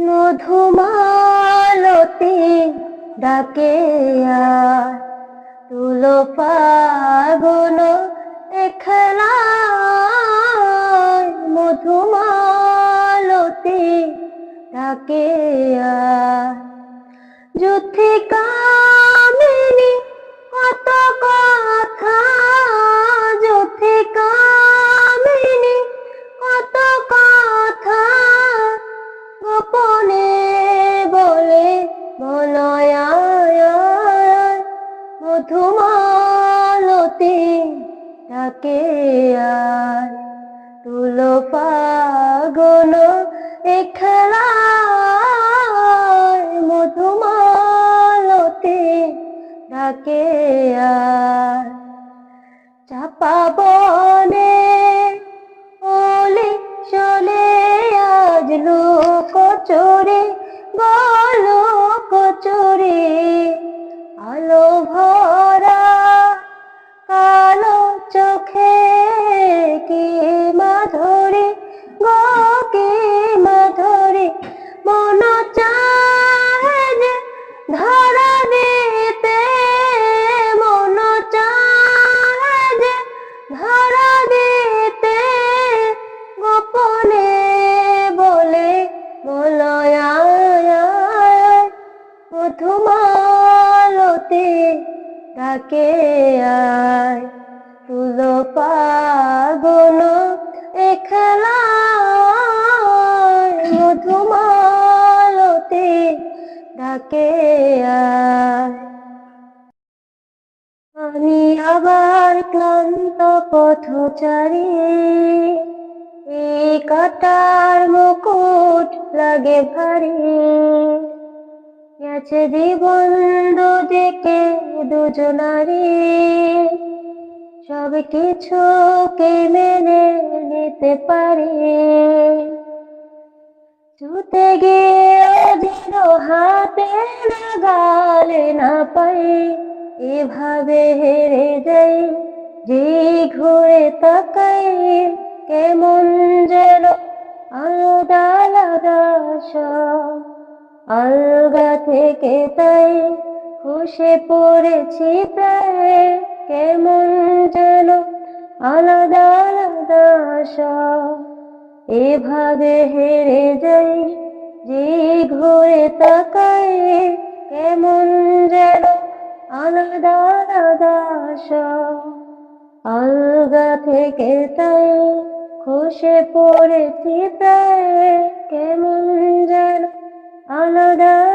মধুমালতি ডাকে আর তুলো ফাগুন দেখলা মধুমালতে ডাকে আর যুথি মধুমালতি তাকে আর তুলো ফাগুন এ খেলায় মধুমালতি ডাকে আর মধুমালতি ডাকে আয়। তুলো পাগন এখলায় মধুমালতি ডাকে আয়। আমি আবার ক্লান্ত পথচারী। এই কাটার মুকুট লাগে ভারী। গেছে জীবন দুদিকে দুজনারি সব কিছুকে মেনে নিতে পারি। ছুতে গিয়ে যেন হাতে লাগালে না পাই। এভাবে হেরে যাই, যে ঘুরে তাকাই, কেমন যেন আলাদা আলাদা সব। আলগা থেকে তাই খুশে পড়েছি প্রায়। কেমন যেন আলাদা আলাদা সব এভাবে হেরে যাই যে ঘুরে তাকাই কেমন যেন আলাদা আলাদা সব আলগা থেকে তাই খসে পড়েছি প্রায়। কেমন যেন আলাদা আলাদা